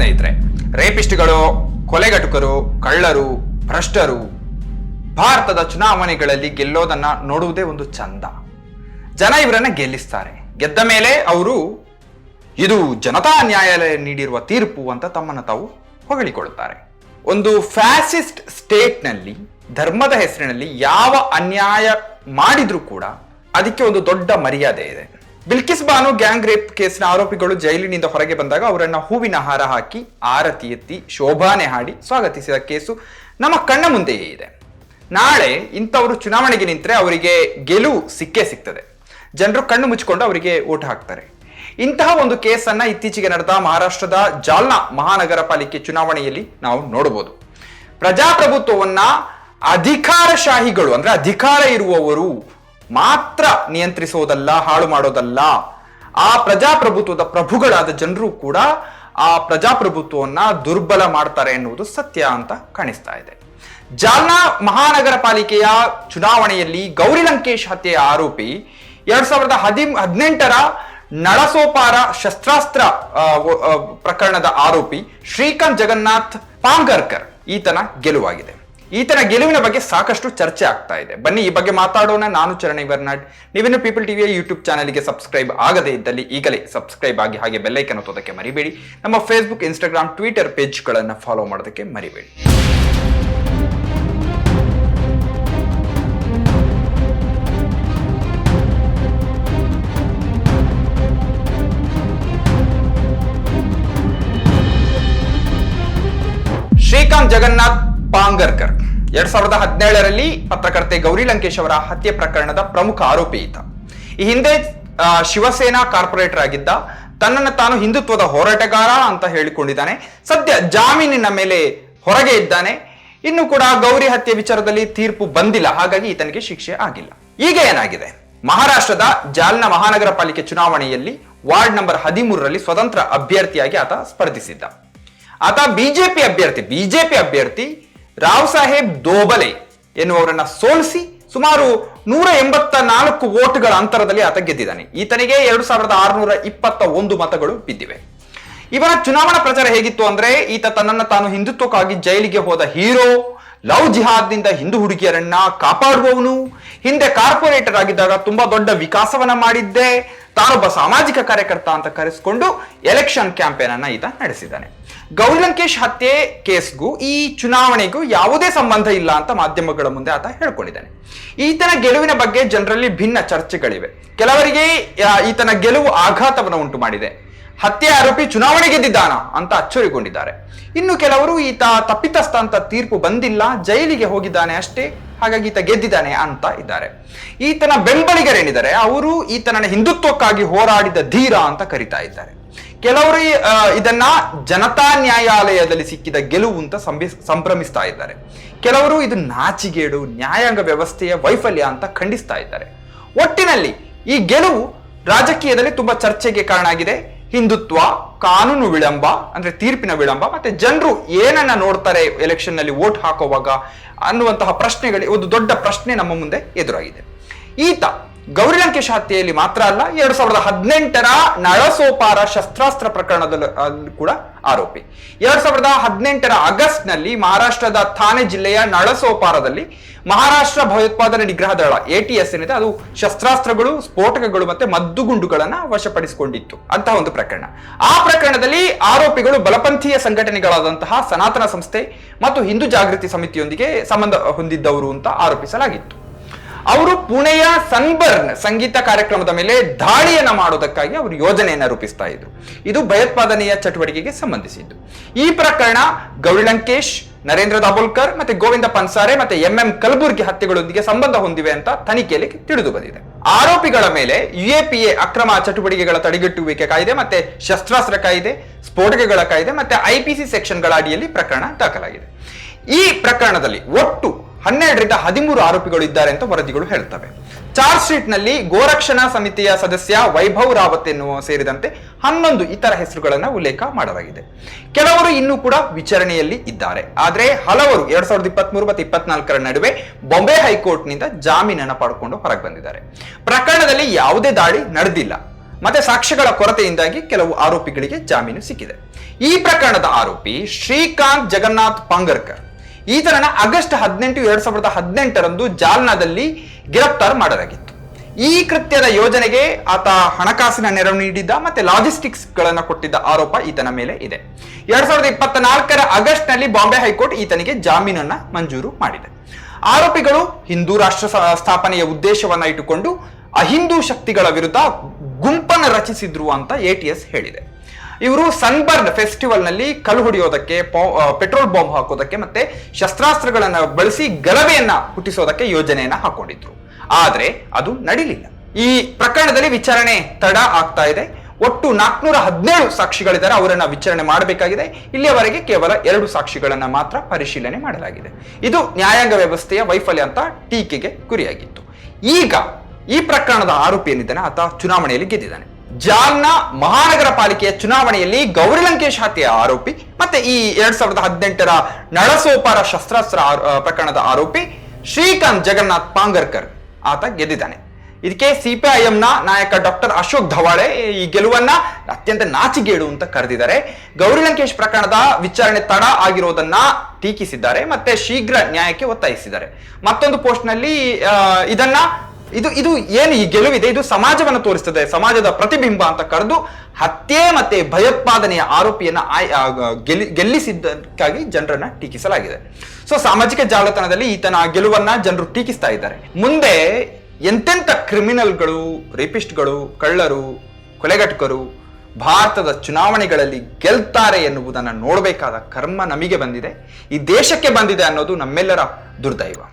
ಸ್ನೇಹಿತರೆ, ರೇಪಿಸ್ಟ್ಗಳು, ಕೊಲೆಗಟುಕರು, ಕಳ್ಳರು, ಭ್ರಷ್ಟರು ಭಾರತದ ಚುನಾವಣೆಗಳಲ್ಲಿ ಗೆಲ್ಲೋದನ್ನ ನೋಡುವುದೇ ಒಂದು ಚಂದ. ಜನ ಇವರನ್ನ ಗೆಲ್ಲಿಸ್ತಾರೆ. ಗೆದ್ದ ಮೇಲೆ ಅವರು ಇದು ಜನತಾ ನ್ಯಾಯಾಲಯ ನೀಡಿರುವ ತೀರ್ಪು ಅಂತ ತಮ್ಮನ್ನು ತಾವು ಹೊಗಳಿಕೊಳ್ಳುತ್ತಾರೆ. ಒಂದು ಫ್ಯಾಸಿಸ್ಟ್ ಸ್ಟೇಟ್ನಲ್ಲಿ, ಧರ್ಮದ ಹೆಸರಿನಲ್ಲಿ ಯಾವ ಅನ್ಯಾಯ ಮಾಡಿದ್ರೂ ಕೂಡ ಅದಕ್ಕೆ ಒಂದು ದೊಡ್ಡ ಮರ್ಯಾದೆ ಇದೆ. ಬಿಲ್ಕಿಸ್ ಬಾನು ಗ್ಯಾಂಗ್ ರೇಪ್ ಕೇಸ್ನ ಆರೋಪಿಗಳು ಜೈಲಿನಿಂದ ಹೊರಗೆ ಬಂದಾಗ ಅವರನ್ನ ಹೂವಿನ ಹಾರ ಹಾಕಿ ಆರತಿ ಎತ್ತಿ ಶೋಭಾನೆ ಹಾಡಿ ಸ್ವಾಗತಿಸಿದ ಕೇಸು ನಮ್ಮ ಕಣ್ಣ ಮುಂದೆಯೇ ಇದೆ. ನಾಳೆ ಇಂಥವರು ಚುನಾವಣೆಗೆ ನಿಂತರೆ ಅವರಿಗೆ ಗೆಲುವು ಸಿಕ್ಕೇ ಸಿಗ್ತದೆ. ಜನರು ಕಣ್ಣು ಮುಚ್ಚಿಕೊಂಡು ಅವರಿಗೆ ಓಟ್ ಹಾಕ್ತಾರೆ. ಇಂತಹ ಒಂದು ಕೇಸನ್ನ ಇತ್ತೀಚೆಗೆ ನಡೆದ ಮಹಾರಾಷ್ಟ್ರದ ಜಾಲ್ನಾ ಮಹಾನಗರ ಪಾಲಿಕೆ ಚುನಾವಣೆಯಲ್ಲಿ ನಾವು ನೋಡಬಹುದು. ಪ್ರಜಾಪ್ರಭುತ್ವವನ್ನ ಅಧಿಕಾರಶಾಹಿಗಳು ಅಂದ್ರೆ ಅಧಿಕಾರ ಇರುವವರು ಮಾತ್ರ ನಿಯಂತ್ರಿಸೋದಲ್ಲ, ಹಾಳು ಮಾಡೋದಲ್ಲ. ಆ ಪ್ರಜಾಪ್ರಭುತ್ವದ ಪ್ರಭುಗಳಾದ ಜನರು ಕೂಡ ಆ ಪ್ರಜಾಪ್ರಭುತ್ವವನ್ನ ದುರ್ಬಲ ಮಾಡ್ತಾರೆ ಎನ್ನುವುದು ಸತ್ಯ ಅಂತ ಕಾಣಿಸ್ತಾ ಇದೆ. ಜಾಲ್ನಾ ಮಹಾನಗರ ಪಾಲಿಕೆಯ ಚುನಾವಣೆಯಲ್ಲಿ ಗೌರಿ ಲಂಕೇಶ್ ಹತ್ಯೆಯ ಆರೋಪಿ ಎರಡ್ ಸಾವಿರದ ಹದಿ ಹದಿನೆಂಟರ ನಳಸೋಪಾರ ಶಸ್ತ್ರಾಸ್ತ್ರ ಪ್ರಕರಣದ ಆರೋಪಿ ಶ್ರೀಕಾಂತ್ ಜಗನ್ನಾಥ್ ಪಾಂಗರ್ಕರ್ ಈತನ ಗೆಲುವಾಗಿದೆ. ಈತನ ಗೆಲುವಿನ ಬಗ್ಗೆ ಸಾಕಷ್ಟು ಚರ್ಚೆ ಆಗ್ತಾ ಇದೆ. ಬನ್ನಿ, ಈ ಬಗ್ಗೆ ಮಾತಾಡೋಣ. ನಾನು ಚರಣಿ ಬರ್ನಾಡ್ ನೀವೇನು ಪೀಪಲ್ ಟಿವಿಯ ಯೂಟ್ಯೂಬ್ ಚಾನಲ್ಗೆ ಸಬ್ಸ್ಕ್ರೈಬ್ ಆಗದೇ ಇದ್ದಲ್ಲಿ ಈಗಲೇ ಸಬ್ಸ್ಕ್ರೈಬ್ ಆಗಿ ಹಾಗೆ ಬೆಲ್ಲೈಕನ್ ಒತ್ತೋದಕ್ಕೆ ಮರಿಬೇಡಿ. ನಮ್ಮ ಫೇಸ್ಬುಕ್ ಇನ್ಸ್ಟಾಗ್ರಾಮ್ ಟ್ವಿಟರ್ ಪೇಜ್ಗಳನ್ನು ಫಾಲೋ ಮಾಡೋದಕ್ಕೆ ಮರಿಬೇಡಿ. ಶ್ರೀಕಾಂತ್ ಜಗನ್ನಾಥ್ ಪಾಂಗರ್ಕರ್. ಎರಡ್ ಸಾವಿರದ ಹದಿನೇಳರಲ್ಲಿ ಪತ್ರಕರ್ತೆ ಗೌರಿ ಲಂಕೇಶ್ ಅವರ ಹತ್ಯೆ ಪ್ರಕರಣದ ಪ್ರಮುಖ ಆರೋಪಿ ಈತ. ಈ ಹಿಂದೆ ಶಿವಸೇನಾ ಕಾರ್ಪೊರೇಟರ್ ಆಗಿದ್ದ ತನ್ನನ್ನು ತಾನು ಹಿಂದುತ್ವದ ಹೋರಾಟಗಾರ ಅಂತ ಹೇಳಿಕೊಂಡಿದ್ದಾನೆ. ಸದ್ಯ ಜಾಮೀನಿನ ಮೇಲೆ ಹೊರಗೆ ಇದ್ದಾನೆ. ಇನ್ನು ಕೂಡ ಗೌರಿ ಹತ್ಯೆ ವಿಚಾರದಲ್ಲಿ ತೀರ್ಪು ಬಂದಿಲ್ಲ. ಹಾಗಾಗಿ ಈತನಿಗೆ ಶಿಕ್ಷೆ ಆಗಿಲ್ಲ. ಈಗ ಏನಾಗಿದೆ? ಮಹಾರಾಷ್ಟ್ರದ ಜಾಲ್ನ ಮಹಾನಗರ ಪಾಲಿಕೆ ಚುನಾವಣೆಯಲ್ಲಿ ವಾರ್ಡ್ ನಂಬರ್ ಹದಿಮೂರರಲ್ಲಿ ಸ್ವತಂತ್ರ ಅಭ್ಯರ್ಥಿಯಾಗಿ ಆತ ಸ್ಪರ್ಧಿಸಿದ್ದ. ಆತ ಬಿಜೆಪಿ ಅಭ್ಯರ್ಥಿ ಬಿಜೆಪಿ ಅಭ್ಯರ್ಥಿ ರಾವ್ ಸಾಹೇಬ್ ದೋಬಲೆ ಎನ್ನುವರನ್ನ ಸೋಲಿಸಿ ಸುಮಾರು ನೂರ ಎಂಬತ್ತ ನಾಲ್ಕು ವೋಟ್ಗಳ ಅಂತರದಲ್ಲಿ ಆತ ಗೆದ್ದಿದ್ದಾನೆ. ಈತನಿಗೆ ಎರಡು ಸಾವಿರದ ಆರುನೂರ ಇಪ್ಪತ್ತ ಒಂದು ಮತಗಳು ಬಿದ್ದಿವೆ. ಇವರ ಚುನಾವಣಾ ಪ್ರಚಾರ ಹೇಗಿತ್ತು ಅಂದ್ರೆ, ಈತ ತನ್ನನ್ನ ತಾನು ಹಿಂದುತ್ವಕ್ಕಾಗಿ ಜೈಲಿಗೆ ಹೋದ ಹೀರೋ ಲವ್ ಜಿಹಾದ್ನಿಂದ ಹಿಂದೂ ಹುಡುಗಿಯರನ್ನ ಕಾಪಾಡುವವನು. ಹಿಂದೆ ಕಾರ್ಪೊರೇಟರ್ ಆಗಿದ್ದಾಗ ತುಂಬಾ ದೊಡ್ಡ ವಿಕಾಸವನ್ನ ಮಾಡಿದ್ದೆ. ತಾನೊಬ್ಬ ಸಾಮಾಜಿಕ ಕಾರ್ಯಕರ್ತ ಅಂತ ಕರೆಸಿಕೊಂಡು ಎಲೆಕ್ಷನ್ ಕ್ಯಾಂಪೇನ್ ಅನ್ನ ಈತ ನಡೆಸಿದ್ದಾನೆ. ಗೌರಿ ಲಂಕೇಶ್ ಹತ್ಯೆ ಕೇಸ್ಗೂ ಈ ಚುನಾವಣೆಗೂ ಯಾವುದೇ ಸಂಬಂಧ ಇಲ್ಲ ಅಂತ ಮಾಧ್ಯಮಗಳ ಮುಂದೆ ಆತ ಹೇಳ್ಕೊಂಡಿದ್ದಾನೆ. ಈತನ ಗೆಲುವಿನ ಬಗ್ಗೆ ಜನರಲ್ಲಿ ಭಿನ್ನ ಚರ್ಚೆಗಳಿವೆ. ಕೆಲವರಿಗೆ ಈತನ ಗೆಲುವು ಆಘಾತವನ್ನು ಉಂಟು ಮಾಡಿದೆ ಹತ್ಯೆ ಆರೋಪಿ ಚುನಾವಣೆ ಗೆದ್ದಿದ್ದಾನ ಅಂತ ಅಚ್ಚರಿಗೊಂಡಿದ್ದಾರೆ. ಇನ್ನು ಕೆಲವರು ಈತ ತಪ್ಪಿತಸ್ಥ ಅಂತ ತೀರ್ಪು ಬಂದಿಲ್ಲ, ಜೈಲಿಗೆ ಹೋಗಿದ್ದಾನೆ ಅಷ್ಟೇ, ಹಾಗಾಗಿ ಈತ ಗೆದ್ದಿದ್ದಾನೆ ಅಂತ ಇದ್ದಾರೆ. ಈತನ ಬೆಂಬಲಿಗರೇನಿದ್ದಾರೆ? ಅವರು ಈತನ ಹಿಂದುತ್ವಕ್ಕಾಗಿ ಹೋರಾಡಿದ ಧೀರ ಅಂತ ಕರಿತಾ ಇದ್ದಾರೆ. ಕೆಲವರು ಇದನ್ನ ಜನತಾ ನ್ಯಾಯಾಲಯದಲ್ಲಿ ಸಿಕ್ಕಿದ ಗೆಲುವು ಅಂತ ಸಂಭಿ ಸಂಭ್ರಮಿಸ್ತಾ ಇದ್ದಾರೆ. ಕೆಲವರು ಇದು ನಾಚಿಗೇಡು, ನ್ಯಾಯಾಂಗ ವ್ಯವಸ್ಥೆಯ ವೈಫಲ್ಯ ಅಂತ ಖಂಡಿಸ್ತಾ ಇದ್ದಾರೆ. ಒಟ್ಟಿನಲ್ಲಿ ಈ ಗೆಲುವು ರಾಜಕೀಯದಲ್ಲಿ ತುಂಬಾ ಚರ್ಚೆಗೆ ಕಾರಣ ಆಗಿದೆ. ಹಿಂದುತ್ವ, ಕಾನೂನು ವಿಳಂಬ, ಅಂದ್ರೆ ತೀರ್ಪಿನ ವಿಳಂಬ, ಮತ್ತೆ ಜನರು ಏನನ್ನ ನೋಡ್ತಾರೆ ಎಲೆಕ್ಷನ್ನಲ್ಲಿ ವೋಟ್ ಹಾಕುವಾಗ ಅನ್ನುವಂತಹ ಪ್ರಶ್ನೆಗಳಿಗೆ ಒಂದು ದೊಡ್ಡ ಪ್ರಶ್ನೆ ನಮ್ಮ ಮುಂದೆ ಎದುರಾಗಿದೆ. ಈತ ಗೌರಿ ಲಂಕೇಶ್ ಹತ್ಯೆಯಲ್ಲಿ ಮಾತ್ರ ಅಲ್ಲ, ಎರಡ್ ಸಾವಿರದ ಹದಿನೆಂಟರ ನಳಸೋಪಾರ ಶಸ್ತ್ರಾಸ್ತ್ರ ಪ್ರಕರಣದಲ್ಲಿ ಕೂಡ ಆರೋಪಿ. ಎರಡ್ ಸಾವಿರದ ಹದಿನೆಂಟರ ಆಗಸ್ಟ್ನಲ್ಲಿ ಮಹಾರಾಷ್ಟ್ರದ ಥಾನೆ ಜಿಲ್ಲೆಯ ನಳಸೋಪಾರದಲ್ಲಿ ಮಹಾರಾಷ್ಟ್ರ ಭಯೋತ್ಪಾದನೆ ನಿಗ್ರಹ ದಳ ಎಟಿಎಸ್ ಏನಿದೆ, ಅದು ಶಸ್ತ್ರಾಸ್ತ್ರಗಳು, ಸ್ಫೋಟಕಗಳು ಮತ್ತೆ ಮದ್ದುಗುಂಡುಗಳನ್ನ ವಶಪಡಿಸಿಕೊಂಡಿತ್ತು. ಅಂತಹ ಒಂದು ಪ್ರಕರಣ. ಆ ಪ್ರಕರಣದಲ್ಲಿ ಆರೋಪಿಗಳು ಬಲಪಂಥೀಯ ಸಂಘಟನೆಗಳಾದಂತಹ ಸನಾತನ ಸಂಸ್ಥೆ ಮತ್ತು ಹಿಂದೂ ಜಾಗೃತಿ ಸಮಿತಿಯೊಂದಿಗೆ ಸಂಬಂಧ ಹೊಂದಿದ್ದವರು ಅಂತ ಆರೋಪಿಸಲಾಗಿತ್ತು. ಅವರು ಪುಣೆಯ ಸನ್ಬರ್ನ್ ಸಂಗೀತ ಕಾರ್ಯಕ್ರಮದ ಮೇಲೆ ದಾಳಿಯನ್ನು ಮಾಡೋದಕ್ಕಾಗಿ ಅವರು ಯೋಜನೆಯನ್ನು ರೂಪಿಸ್ತಾ ಇದ್ರು. ಇದು ಭಯೋತ್ಪಾದನೆಯ ಚಟುವಟಿಕೆಗೆ ಸಂಬಂಧಿಸಿದ್ದು. ಈ ಪ್ರಕರಣ ಗೌರಿ ಲಂಕೇಶ್, ನರೇಂದ್ರ ದಾಬೋಲ್ಕರ್ ಮತ್ತೆ ಗೋವಿಂದ ಪನ್ಸಾರೆ ಮತ್ತೆ ಎಂ ಎಂ ಕಲಬುರ್ಗಿ ಹತ್ಯೆಗಳೊಂದಿಗೆ ಸಂಬಂಧ ಹೊಂದಿವೆ ಅಂತ ತನಿಖೆಯಲ್ಲಿ ತಿಳಿದು ಬಂದಿದೆ. ಆರೋಪಿಗಳ ಮೇಲೆ ಯುಎಪಿಎ ಅಕ್ರಮ ಚಟುವಟಿಕೆಗಳ ತಡೆಗಟ್ಟುವಿಕೆ ಕಾಯ್ದೆ ಮತ್ತೆ ಶಸ್ತ್ರಾಸ್ತ್ರ ಕಾಯ್ದೆ, ಸ್ಫೋಟಕಗಳ ಕಾಯ್ದೆ ಮತ್ತೆ ಐಪಿಸಿ ಸೆಕ್ಷನ್ಗಳ ಅಡಿಯಲ್ಲಿ ಪ್ರಕರಣ ದಾಖಲಾಗಿದೆ. ಈ ಪ್ರಕರಣದಲ್ಲಿ ಒಟ್ಟು ಹನ್ನೆರಡರಿಂದ ಹದಿಮೂರು ಆರೋಪಿಗಳು ಇದ್ದಾರೆ ಅಂತ ವರದಿಗಳು ಹೇಳ್ತವೆ. ಚಾರ್ಜ್ ಶೀಟ್ನಲ್ಲಿ ಗೋರಕ್ಷಣಾ ಸಮಿತಿಯ ಸದಸ್ಯ ವೈಭವ್ ರಾವತ್ ಎನ್ನುವ ಸೇರಿದಂತೆ ಹನ್ನೊಂದು ಇತರ ಹೆಸರುಗಳನ್ನ ಉಲ್ಲೇಖ ಮಾಡಲಾಗಿದೆ. ಕೆಲವರು ಇನ್ನೂ ಕೂಡ ವಿಚಾರಣೆಯಲ್ಲಿ ಇದ್ದಾರೆ. ಆದ್ರೆ ಹಲವರು ಎರಡ್ ಸಾವಿರದ ಇಪ್ಪತ್ಮೂರು ಮತ್ತು ಇಪ್ಪತ್ನಾಲ್ಕರ ನಡುವೆ ಬಾಂಬೆ ಹೈಕೋರ್ಟ್ನಿಂದ ಜಾಮೀನನ್ನು ಪಡ್ಕೊಂಡು ಹೊರಗೆ ಬಂದಿದ್ದಾರೆ. ಪ್ರಕರಣದಲ್ಲಿ ಯಾವುದೇ ದಾಳಿ ನಡೆದಿಲ್ಲ. ಮತ್ತೆ ಸಾಕ್ಷ್ಯಗಳ ಕೊರತೆಯಿಂದಾಗಿ ಕೆಲವು ಆರೋಪಿಗಳಿಗೆ ಜಾಮೀನು ಸಿಕ್ಕಿದೆ. ಈ ಪ್ರಕರಣದ ಆರೋಪಿ ಶ್ರೀಕಾಂತ್ ಜಗನ್ನಾಥ್ ಪಾಂಗರ್ಕರ್. ಈತನನ್ನ ಆಗಸ್ಟ್ ಹದಿನೆಂಟು ಎರಡ್ ಸಾವಿರದ ಹದಿನೆಂಟರಂದು ಜಾಲ್ನಾದಲ್ಲಿ ಗಿರಫ್ತಾರ್ ಮಾಡಲಾಗಿತ್ತು. ಈ ಕೃತ್ಯದ ಯೋಜನೆಗೆ ಆತ ಹಣಕಾಸಿನ ನೆರವು ನೀಡಿದ್ದ ಮತ್ತೆ ಲಾಜಿಸ್ಟಿಕ್ಸ್ ಗಳನ್ನ ಕೊಟ್ಟಿದ್ದ ಆರೋಪ ಈತನ ಮೇಲೆ ಇದೆ. ಎರಡ್ ಸಾವಿರದ ಇಪ್ಪತ್ತ ನಾಲ್ಕರ ಆಗಸ್ಟ್ನಲ್ಲಿ ಬಾಂಬೆ ಹೈಕೋರ್ಟ್ ಈತನಿಗೆ ಜಾಮೀನನ್ನ ಮಂಜೂರು ಮಾಡಿದೆ. ಆರೋಪಿಗಳು ಹಿಂದೂ ರಾಷ್ಟ್ರ ಸ್ಥಾಪನೆಯ ಉದ್ದೇಶವನ್ನ ಇಟ್ಟುಕೊಂಡು ಅಹಿಂದೂ ಶಕ್ತಿಗಳ ವಿರುದ್ಧ ಗುಂಪನ್ನು ರಚಿಸಿದ್ರು ಅಂತ ಎಟಿಎಸ್ ಹೇಳಿದೆ. ಇವರು ಸನ್ಬರ್ನ್ ಫೆಸ್ಟಿವಲ್ನಲ್ಲಿ ಕಲ್ಲು ಹೊಡೆಯೋದಕ್ಕೆ ಪೆಟ್ರೋಲ್ ಬಾಂಬ್ ಹಾಕೋದಕ್ಕೆ ಮತ್ತೆ ಶಸ್ತ್ರಾಸ್ತ್ರಗಳನ್ನ ಬಳಸಿ ಗಲಭೆಯನ್ನ ಹುಟ್ಟಿಸೋದಕ್ಕೆ ಯೋಜನೆಯನ್ನ ಹಾಕೊಂಡಿದ್ರು. ಆದ್ರೆ ಅದು ನಡೀಲಿಲ್ಲ. ಈ ಪ್ರಕರಣದಲ್ಲಿ ವಿಚಾರಣೆ ತಡ ಆಗ್ತಾ ಇದೆ. ಒಟ್ಟು ನಾಲ್ಕುನೂರ ಹದಿನೇಳು ಸಾಕ್ಷಿಗಳಿದ್ದಾರೆ ಅವರನ್ನ ವಿಚಾರಣೆ ಮಾಡಬೇಕಾಗಿದೆ. ಇಲ್ಲಿಯವರೆಗೆ ಕೇವಲ ಎರಡು ಸಾಕ್ಷಿಗಳನ್ನ ಮಾತ್ರ ಪರಿಶೀಲನೆ ಮಾಡಲಾಗಿದೆ. ಇದು ನ್ಯಾಯಾಂಗ ವ್ಯವಸ್ಥೆಯ ವೈಫಲ್ಯ ಅಂತ ಟೀಕೆಗೆ ಗುರಿಯಾಗಿತ್ತು. ಈಗ ಈ ಪ್ರಕರಣದ ಆರೋಪಿ ಏನಿದ್ದಾನೆ ಆತ ಚುನಾವಣೆಯಲ್ಲಿ ಗೆದ್ದಿದ್ದಾನೆ. ಜಾಲ್ನ ಮಹಾನಗರ ಪಾಲಿಕೆಯ ಚುನಾವಣೆಯಲ್ಲಿ ಗೌರಿ ಲಂಕೇಶ್ ಹತ್ಯೆಯ ಆರೋಪಿ ಮತ್ತೆ ಈ ಎರಡ್ ಸಾವಿರದ ಹದಿನೆಂಟರ ನಳಸೋಪಾರ ಶಸ್ತ್ರಾಸ್ತ್ರ ಪ್ರಕರಣದ ಆರೋಪಿ ಶ್ರೀಕಾಂತ್ ಜಗನ್ನಾಥ್ ಪಾಂಗರ್ಕರ್ ಆತ ಗೆದ್ದಿದ್ದಾನೆ. ಇದಕ್ಕೆ ಸಿಪಿಐಎಂನ ನಾಯಕ ಡಾಕ್ಟರ್ ಅಶೋಕ್ ಧವಾಳೆ ಈ ಗೆಲುವನ್ನ ಅತ್ಯಂತ ನಾಚಿಗೇಡು ಅಂತ ಕರೆದಿದ್ದಾರೆ. ಗೌರಿ ಲಂಕೇಶ್ ಪ್ರಕರಣದ ವಿಚಾರಣೆ ತಡ ಆಗಿರೋದನ್ನ ಟೀಕಿಸಿದ್ದಾರೆ ಮತ್ತೆ ಶೀಘ್ರ ನ್ಯಾಯಕ್ಕೆ ಒತ್ತಾಯಿಸಿದ್ದಾರೆ. ಮತ್ತೊಂದು ಪೋಸ್ಟ್ನಲ್ಲಿ ಆ, ಇದನ್ನ ಇದು ಇದು ಏನು ಈ ಗೆಲುವಿದೆ? ಇದು ಸಮಾಜವನ್ನು ತೋರಿಸ್ತದೆ. ಸಮಾಜದ ಪ್ರತಿಬಿಂಬ ಅಂತ ಕರೆದು ಹತ್ಯೆ ಮತ್ತೆ ಭಯೋತ್ಪಾದನೆಯ ಆರೋಪಿಯನ್ನ ಗೆಲ್ಲಿ ಗೆಲ್ಲಿಸಿದ್ದಕ್ಕಾಗಿ ಜನರನ್ನ ಟೀಕಿಸಲಾಗಿದೆ. ಸೊ ಸಾಮಾಜಿಕ ಜಾಲತಾಣದಲ್ಲಿ ಈತನ ಗೆಲುವನ್ನ ಜನರು ಟೀಕಿಸ್ತಾ ಇದ್ದಾರೆ. ಮುಂದೆ ಎಂತೆಂಥ ಕ್ರಿಮಿನಲ್ಗಳು, ರೇಪಿಸ್ಟ್ಗಳು, ಕಳ್ಳರು ಕೊಲೆಗಟ್ಟಕರು ಭಾರತದ ಚುನಾವಣೆಗಳಲ್ಲಿ ಗೆಲ್ತಾರೆ ಎನ್ನುವುದನ್ನು ನೋಡಬೇಕಾದ ಕರ್ಮ ನಮಗೆ ಬಂದಿದೆ. ಈ ದೇಶಕ್ಕೆ ಬಂದಿದೆ ಅನ್ನೋದು ನಮ್ಮೆಲ್ಲರ ದುರ್ದೈವ.